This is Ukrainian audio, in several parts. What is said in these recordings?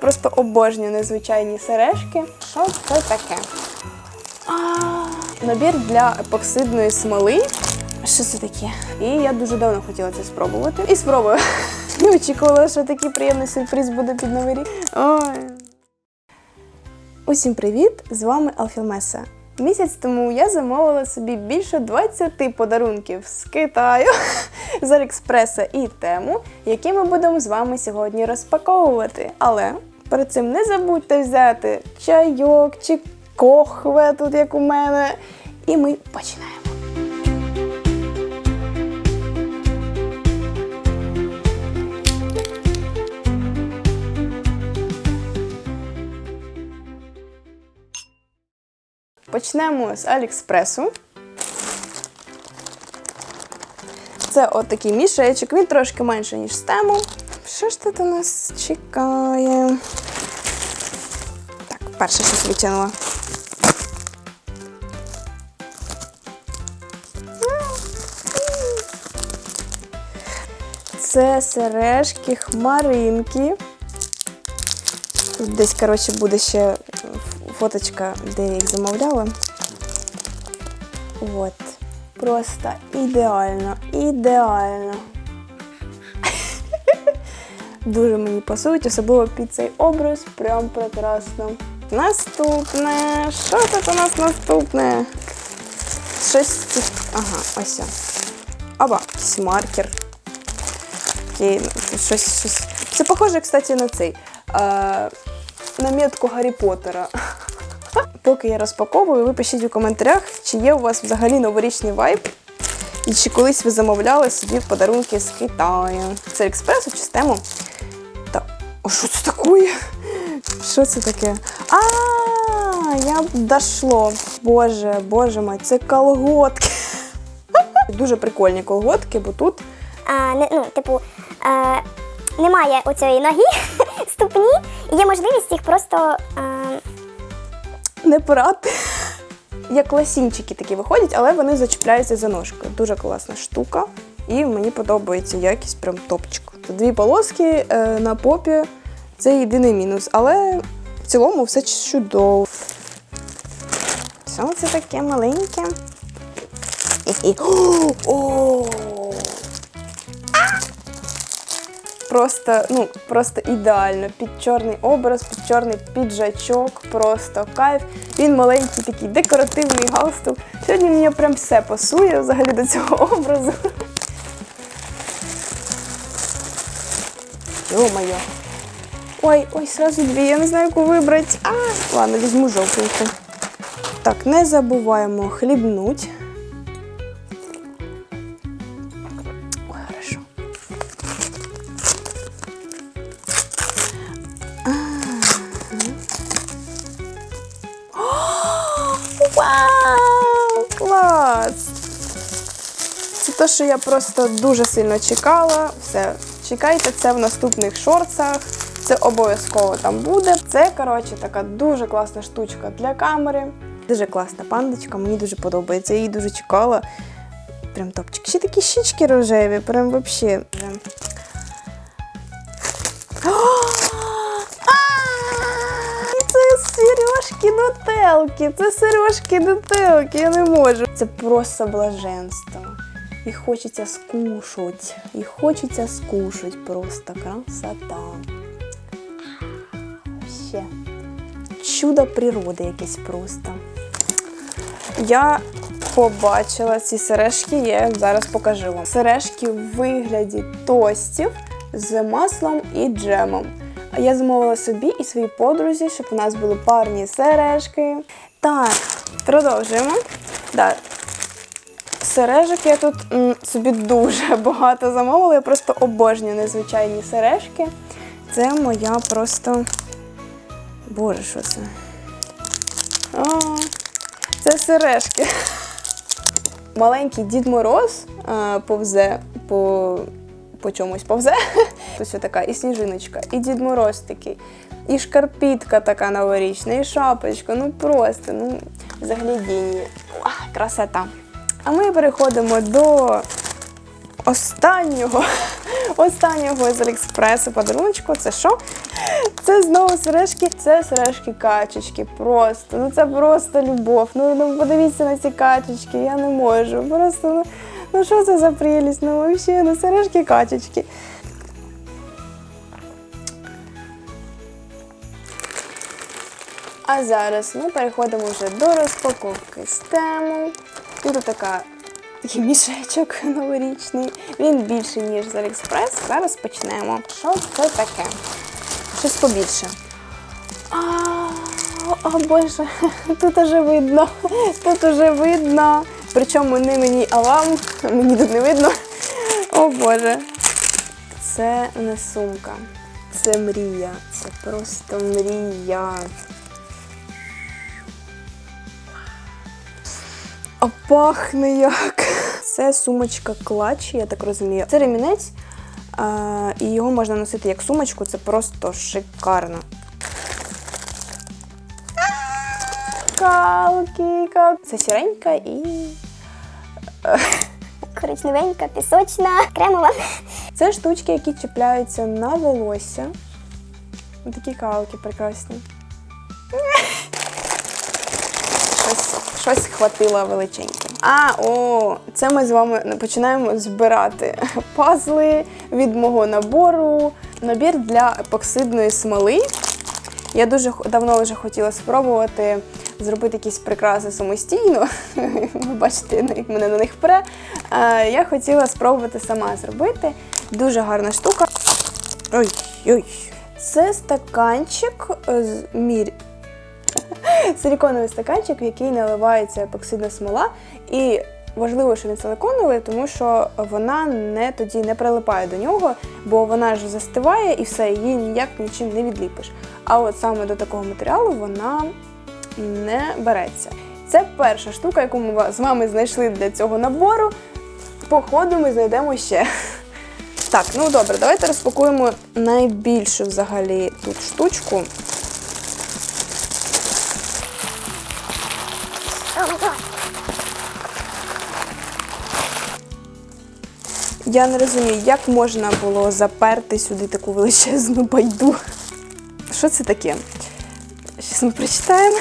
Просто обожнюю незвичайні сережки. Що це таке? Набір для епоксидної смоли. Що це таке? І я дуже давно хотіла це спробувати. І спробую. Не очікувала, що такий приємний сюрприз буде під новий рік. Ой. Усім привіт! З вами Алфілмеса. Місяць тому я замовила собі більше 20 подарунків з Китаю, з Алікспреса і тему, які ми будемо з вами сьогодні розпаковувати. Але перед цим не забудьте взяти чайок чи кохве, тут як у мене. І ми починаємо. Почнемо з Алікспресу. Це от мішечок, він трошки менше, ніж з тему. Що ж тут у нас чекає? Так, перше щось витягнула. Це сережки хмаринки. Тут десь, коротше, буде ще фоточка, де я їх замовляла. От. Просто ідеально, ідеально. Дуже мені пасують, особливо під цей образ. Прям прекрасно. Наступне. Що тут у нас наступне? Щось. Ага, ось. Оба, якийсь маркер. Такий, ну, щось, щось. Це похоже, кстати, на цей. Е, на метку Гаррі Поттера. Поки я розпаковую, ви пишіть у коментарях, чи є у вас взагалі новорічний вайб, і чи колись ви замовляли собі подарунки з Китаю. Це експресу чи з тему. Та, о, що це таке? Що це таке? А, я дошло. Боже, боже мой, це колготки. Дуже прикольні колготки, бо тут а, не, ну, типу, е, немає оцієї ноги, ступні, і є можливість їх просто. Е, не порати. Як ласінчики такі виходять, але вони зачіпляються за ножкою. Дуже класна штука. І мені подобається якість прям топчик. Дві полоски е, на попі це єдиний мінус. Але в цілому все чудово. Що це таке маленьке? О! Просто, ну, просто ідеально. Під чорний образ, під чорний піджачок, просто кайф. Він маленький такий декоративний галстук. Сьогодні мені прям все пасує взагалі до цього образу. Йо-моє. Ой, ой, сразу дві, я не знаю, яку вибрати. А, ладно, візьму жовтеньку. Так, не забуваємо хлібнуть. Те, що я просто дуже сильно чекала. Все, чекайте це в наступних шорцах. Це обов'язково там буде. Це, коротше, така дуже класна штучка для камери. Дуже класна пандочка, мені дуже подобається. Я її дуже чекала. Прям топчик. Ще такі щічки рожеві, прям. Прям. Це сережки нутелки, це сережки нутелки, я не можу. Це просто блаженство. І хочеться скушать. І хочеться скушать. Просто красота. Ще. Чудо природи якесь просто. Я побачила ці сережки, я зараз покажу вам. Сережки в вигляді тостів з маслом і джемом. Я замовила собі і своїй подрузі, щоб у нас були парні сережки. Так, продовжуємо. Да. Сережок я тут м, собі дуже багато замовила. Я просто обожнюю незвичайні сережки. Це моя просто. Боже, що це? А, це сережки. Маленький Дід Мороз а, повзе по, по чомусь повзе. Ось така і сніжиночка, і Дід Мороз такий, і шкарпітка така новорічна, і шапочка. Ну просто, ну, заглядіння. Уа, Красота. А ми переходимо до останнього, останнього з Аліекспресу подаруночку. Це що? Це знову сережки, це сережки качечки. Просто. Ну це просто любов. Ну, ну подивіться на ці качечки, я не можу. Просто ну, ну що це за прелість? Ну взагалі, ну сережки качечки. А зараз ми переходимо вже до розпаковки з тему. Тут така такий мішечок новорічний. Він більший, ніж з Аліекспрес. Зараз почнемо. Що це таке? Щось побільше. А, о Боже, тут уже видно. Тут уже видно. Причому не мені, а вам. Мені тут не видно. О Боже. Це не сумка. Це мрія. Це просто мрія. Пахне як. Це сумочка клач, я так розумію. Це ремінець, і його можна носити як сумочку, це просто шикарно. Калки, кал- Це сіренька і. Коричневенька, пісочна, кремова. Це штучки, які чіпляються на волосся. Такі калки прекрасні. Щось, хватило величеньке. А, о, це ми з вами починаємо збирати пазли від мого набору. Набір для епоксидної смоли. Я дуже давно вже хотіла спробувати зробити якісь прикраси самостійно. Ви бачите, як мене на них пре. Е, Я хотіла спробувати сама зробити. Дуже гарна штука. Ой, ой. Це стаканчик е, з мір... силіконовий стаканчик, в який наливається епоксидна смола. І важливо, що не силиконовий, тому що вона не тоді не прилипає до нього, бо вона ж застиває і все, її ніяк нічим не відліпиш. А от саме до такого матеріалу вона не береться. Це перша штука, яку ми з вами знайшли для цього набору. По ходу ми знайдемо ще. Так, ну добре, давайте розпакуємо найбільшу взагалі тут штучку. Я не розумію, як можна було заперти сюди таку величезну байду. Що це таке? Зараз ми прочитаємо.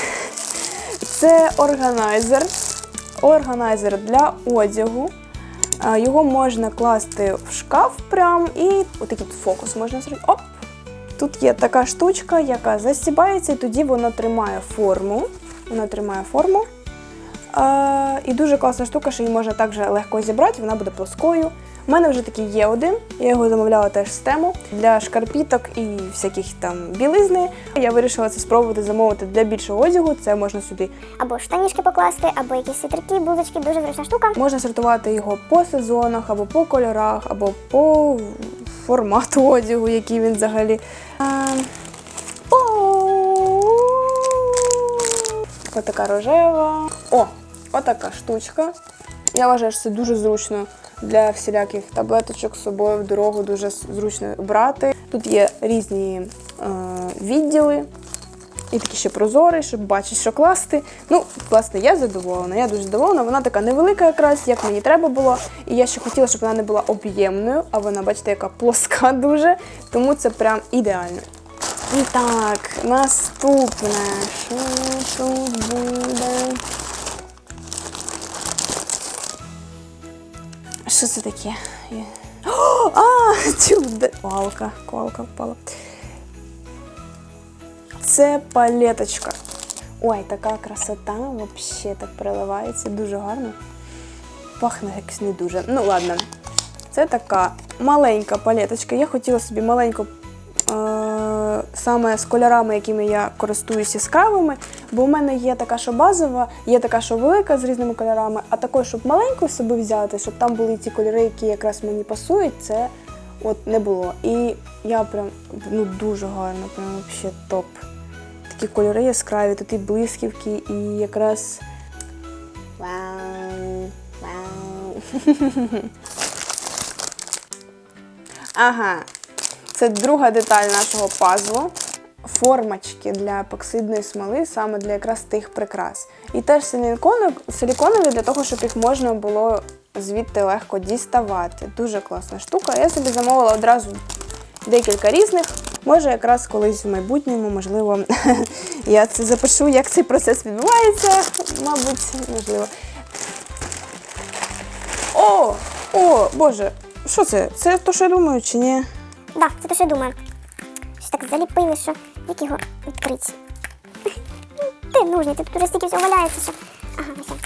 Це органайзер. Органайзер для одягу. Його можна класти в шкаф прям і отакий тут фокус можна зробити. Оп! Тут є така штучка, яка застібається, і тоді воно тримає форму. Воно тримає форму. І дуже класна штука, що її можна також легко зібрати, вона буде плоскою. У мене вже такий є один, я його замовляла теж з тему для шкарпіток і всяких там білизни. Я вирішила це спробувати замовити для більшого одягу. Це можна сюди. Або штанішки покласти, або якісь світерки, блузочки, дуже зручна штука. Можна сортувати його по сезонах, або по кольорах, або по формату одягу, який він взагалі. А, о, Отака рожева. О, отака штучка. Я вважаю, що це дуже зручно для всіляких таблеточок з собою в дорогу, дуже зручно брати. Тут є різні е, відділи. І такий ще прозорий, щоб бачити, що класти. Ну, власне, я задоволена. Я дуже задоволена. Вона така невелика, якраз, як мені треба було. І я ще хотіла, щоб вона не була об'ємною, а вона, бачите, яка плоска дуже. Тому це прям ідеально. І так, наступне. Що тут буде? Що це таке? А, чудо! палка, палка впала. Це палеточка. Ой, така красота, взагалі так переливається, дуже гарно. Пахне якось не дуже. Ну, ладно. Це така маленька палеточка. Я хотіла собі маленьку саме з кольорами, якими я користуюся яскравими, бо у мене є така, що базова, є така, що велика з різними кольорами, а також, щоб маленьку собі взяти, щоб там були ті кольори, які якраз мені пасують, це от не було. І я прям ну дуже гарно, прям взагалі топ. Такі кольори яскраві, тут і блисківки, і якраз. Вау! Вау! Ага, це друга деталь нашого пазлу. Формочки для епоксидної смоли, саме для якраз тих прикрас. І теж силіконові, для того, щоб їх можна було звідти легко діставати. Дуже класна штука. Я собі замовила одразу декілька різних. Може, якраз колись в майбутньому, можливо, я це запишу, як цей процес відбувається. Мабуть, можливо. О! О, Боже, що це? Це то, що я думаю, чи ні? Да, це те, що я думаю. Що так заліпили, що як його відкрити? Ти нужні, тут вже стільки всього валяється, що. Ага, ось.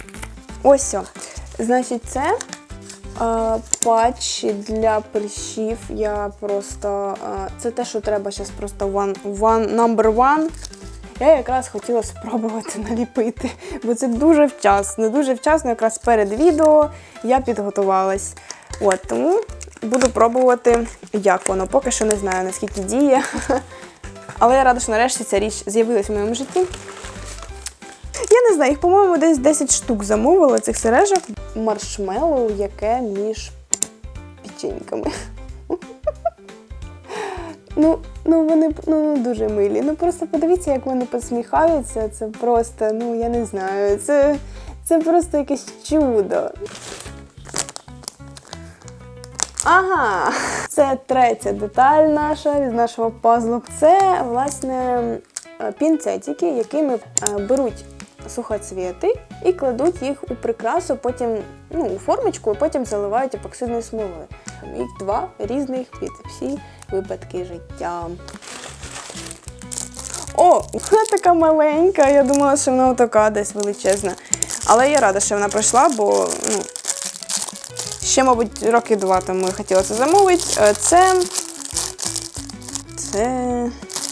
Ось. все. Значить, це е, патчі для прищів. Я просто. Е, це те, що треба зараз просто one, one, number one. Я якраз хотіла спробувати наліпити, бо це дуже вчасно. Дуже вчасно, якраз перед відео я підготувалась. От, тому буду пробувати, як воно. Поки що не знаю, наскільки діє. Але я рада, що нарешті ця річ з'явилась в моєму житті. Я не знаю, їх, по-моєму, десь 10 штук замовила цих сережок. Маршмеллоу, яке між печеньками. Ну, ну вони ну, дуже милі. Ну просто подивіться, як вони посміхаються. Це просто, ну я не знаю, це, це просто якесь чудо. Ага, це третя деталь наша з нашого пазлу. Це, власне, е, пінцетики, якими е, беруть сухоцвіти і кладуть їх у прикрасу, потім ну, у формочку, і потім заливають епоксидною смолою. Їх два різних під всі випадки життя. О, вона така маленька. Я думала, що вона така десь величезна. Але я рада, що вона пройшла, бо ну, ще, мабуть, роки два тому я хотіла це замовити. Е, Це. Це.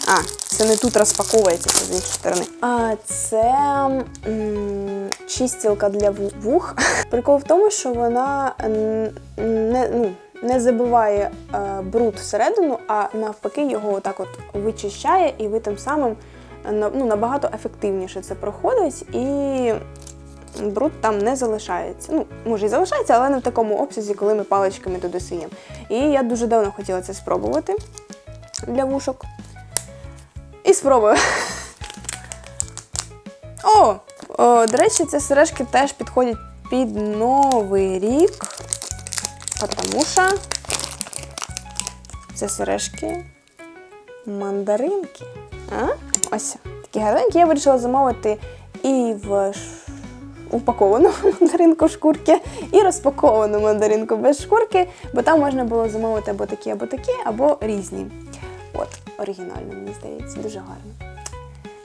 А, це не тут розпаковується, з іншої сторони. А це м, чистілка для вух. Прикол в тому, що вона не, ну, не забиває е, бруд всередину, а навпаки його отак от вичищає, і ви тим самим е, ну, набагато ефективніше це проходить і бруд там не залишається. Ну, може і залишається, але не в такому обсязі, коли ми паличками туди суємо. І я дуже давно хотіла це спробувати для вушок. І спробую. О! о до речі, ці сережки теж підходять під Новий рік. Тому що це сережки мандаринки. А? Ось такі гарненькі. Я вирішила замовити і в упаковану мандаринку шкурки, і розпаковану мандаринку без шкурки, бо там можна було замовити або такі, або такі, або різні. От, оригінально, мені здається, дуже гарно.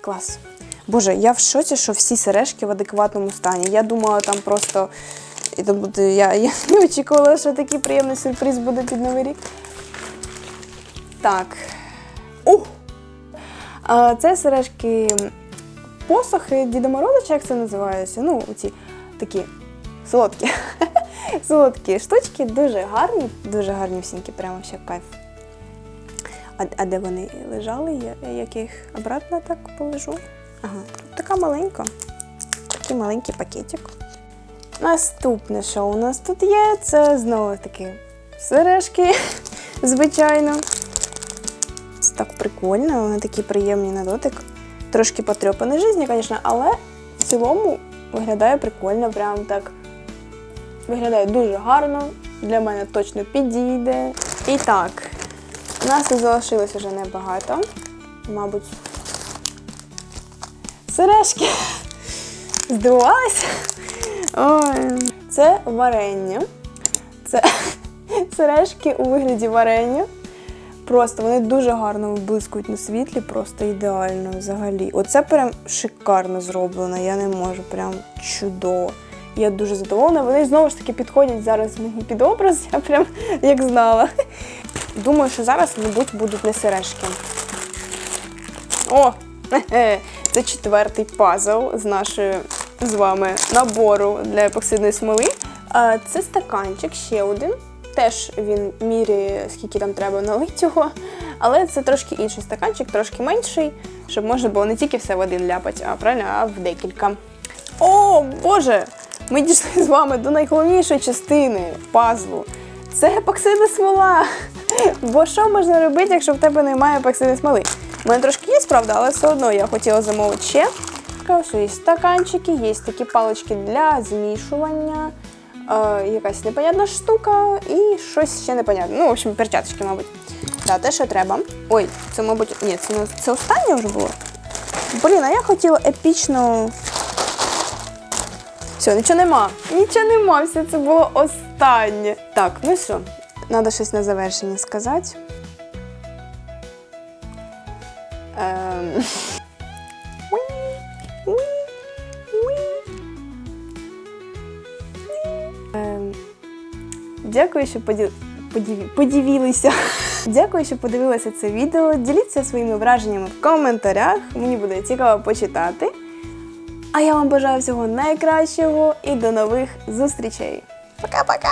Клас. Боже, я в шоці, що всі сережки в адекватному стані. Я думала, там просто. І я, я не очікувала, що такий приємний сюрприз буде під Новий рік. Так. Ух! Це сережки посохи Діда Мороза, чи як це називається? Ну, оці такі солодкі. солодкі штучки, дуже гарні, дуже гарні всінькі, прямо ще кайф. А, а де вони лежали? Я, як їх обратно так положу? Ага, така маленька. Такий маленький пакетик. Наступне, що у нас тут є, це знову таки сережки, звичайно. Це так прикольно, вони такі приємні на дотик. Трошки потрьопані житті, звісно, але в цілому виглядає прикольно, прям так. Виглядає дуже гарно, для мене точно підійде. І так, у нас тут залишилось вже небагато. Мабуть, сережки. Здивувалася? Ой. Це варення. Це сережки у вигляді варення. Просто вони дуже гарно блискують на світлі, просто ідеально взагалі. Оце прям шикарно зроблено, я не можу, прям чудово. Я дуже задоволена. Вони знову ж таки підходять зараз мені під образ, я прям як знала. Думаю, що зараз, мабуть, будуть не сережки. О! Це четвертий пазл з нашої з вами набору для епоксидної смоли. Це стаканчик, ще один. Теж він міряє, скільки там треба налити його. Але це трошки інший стаканчик, трошки менший, щоб можна було не тільки все в один ляпати, а правильно, а в декілька. О, Боже! Ми дійшли з вами до найголовнішої частини пазлу. Це епоксидна смола. Бо що можна робити, якщо в тебе немає епоксидної смоли? У мене трошки є, правда, але все одно я хотіла замовити ще. Ось є стаканчики, є такі палички для змішування, е, якась непонятна штука і щось ще непонятне. Ну, в общем, перчаточки, мабуть. Та те, що треба. Ой, це, мабуть, ні, це, не- це останнє вже було. Блін, а я хотіла епічно. Все, нічого нема. Нічого нема, все це було останнє. Так, ну що, треба щось на завершення сказати. Ем, Дякую, що поді... подивилися. Дякую, що подивилися це відео. Діліться своїми враженнями в коментарях. Мені буде цікаво почитати. А я вам бажаю всього найкращого і до нових зустрічей. Пока-пока!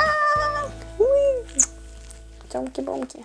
Цьомки-бомки.